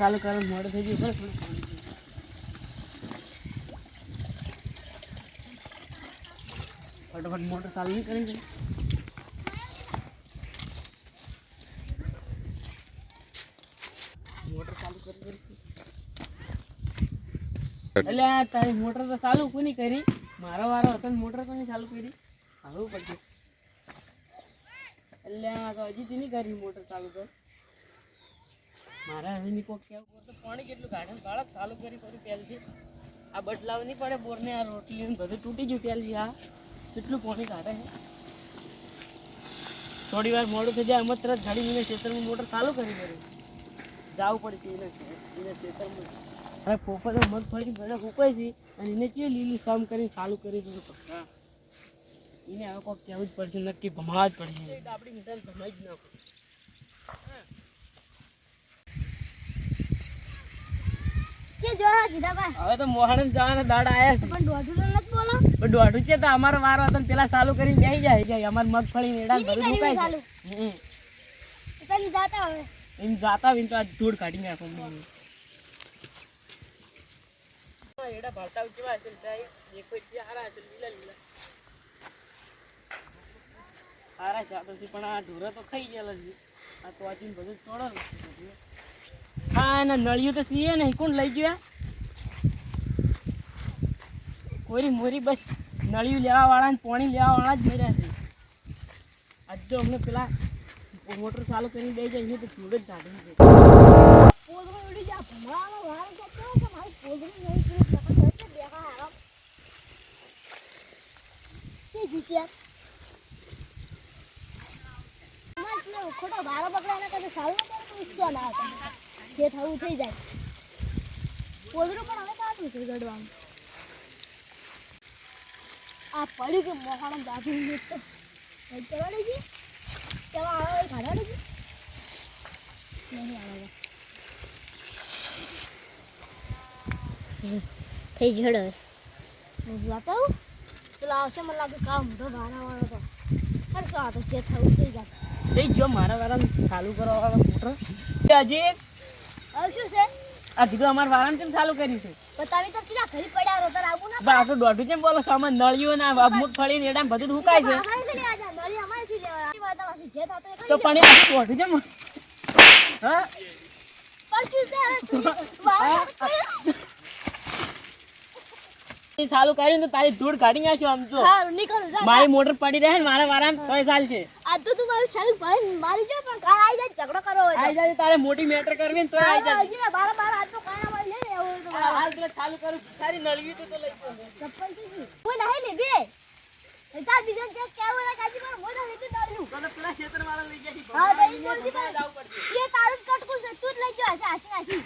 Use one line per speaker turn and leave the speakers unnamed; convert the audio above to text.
ચાલુ કરો, મોડું થઈ ગયું ફટાફટ મોટર ચાલુ નહીં કરી. મોટર ચાલુ કરી તો ચાલુ કોની કરી? મારો વારો હતો મોટર કોની ચાલુ કરી? આવું પછી એટલે તો હજી થી નહીં કરી મોટર ચાલુ તો મારે હવે કોક કેવું બોર પાણી કેટલું કાઢે બાળક ચાલુ કરી ફરી પહેલથી. આ બદલાવ નહીં પડે બોરને, આ રોટલી બધું તૂટી ગયું પહેલથી આ કેટલું પાણી કાઢે છે. થોડી વાર મોડું થઈ જાય અમત તરત ઘડી મને ખેતરમાં મોટર ચાલુ કરી દે. જવું પડશે એને એને ખેતરમાં. અરે પોપા તો મગફળી બધા ઉપાય છે, અને એને ચેવી લીલી કામ કરીને ચાલુ કરી દીધું પક્કા એને હવે કોઈક કહેવું જ પડશે, નક્કી ભમાવા જ પડશે આપણી મિત્ર ભમાઈ જ નાખો. હવે તો મોહણ જવાના દાડા આયા છે.
પણ દોઢું તો નથી બોલો.
પણ દોઢું છે તો અમારો વારો હતો પેલા ચાલુ કરીને જાય. અમારે મગફળી ને એડા
કીધી
બધું
કરી
મુકાય છે હમ.
તમે જાતા હવે.
એમ જાતા હોય તો આ ધૂળ કાઢી નાખો. એડા ભરતા કેવા સાહેબ? હારા હશે લીલા લીલા. હારા છે તો પણ આ ઢોરા તો ખાઈ ગયેલા છે. આ તો વાંચીને બધું છોડો હા એના નળિયું તો સીએ નહીં. કોણ લઈ ગયા કોરી મોરી બસ નળિયું લેવા વાળા ને પાણી લેવા વાળા જ મર્યા છે. આજ તો અમને પેલા મોટર ચાલુ કરીને દઈ જાય તો ધૂળ જ કાઢી
કે કેવો કે મારી પોદરો કે નકર છે. બેહા હારો. કે જુસિયા ખોટો ભારો પકડાય ના કદે સારું ના કરે ના આવે જે થવું થઈ જાય. પોદરું પણ હવે કાઢું છે ગડવાનું આ પડ્યું કે મોહાણો ચવાડી ગઈ કેવા આવે નહીં આવે. થઈ જડો હું જોતા પેલા આવશે મને લાગે કામ મોઢો ભારા વાળો તો અરે તો આ તો જે થવું થઈ જાય
જઈ જો મારા વાળા ચાલુ કરવા વાળો મોટર હજી
આવશું સાહેબ છે
આ કીધું અમાર વારામ કેમ ચાલુ કર્યું છે?
બતાવી તો શું ઘરી પડ્યા રો તાર આવું ના
બા આપણું દોઢું કેમ બોલો સામાન નળિયો ને મગફળી ને એડા બધું સુકાય છે. તો પણ એ દોઢું કેમ હા? ચાલુ કર્યું તો તારી ધૂળ કાઢી નાખ્યો આમ જો.
હા જા
મારી મોટર પડી રહે ને મારા વારામ તોય ચાલ છે
આ તો તું મારું શાલ ભાઈ મારી જો પણ કાલ આવી જાય ઝઘડો કરો
આઈ જાય તારે મોટી મેટર કરવી ને તોય આઈ જાય.
બાર બાર
હાલ તો ચાલુ કરું તારી નળવી તો લઈ
ચપ્પલ હું નહીં લીધી તાર બીજો કેસ કેવો ના કાજી પર મોઢા લીધું
તારું તને પેલા ક્ષેત્ર વાળા લઈ ગયા છે.
હા ભાઈ મોરજી પર એ તારું કટકું છે તું જ લઈ ગયો છે આશી આશી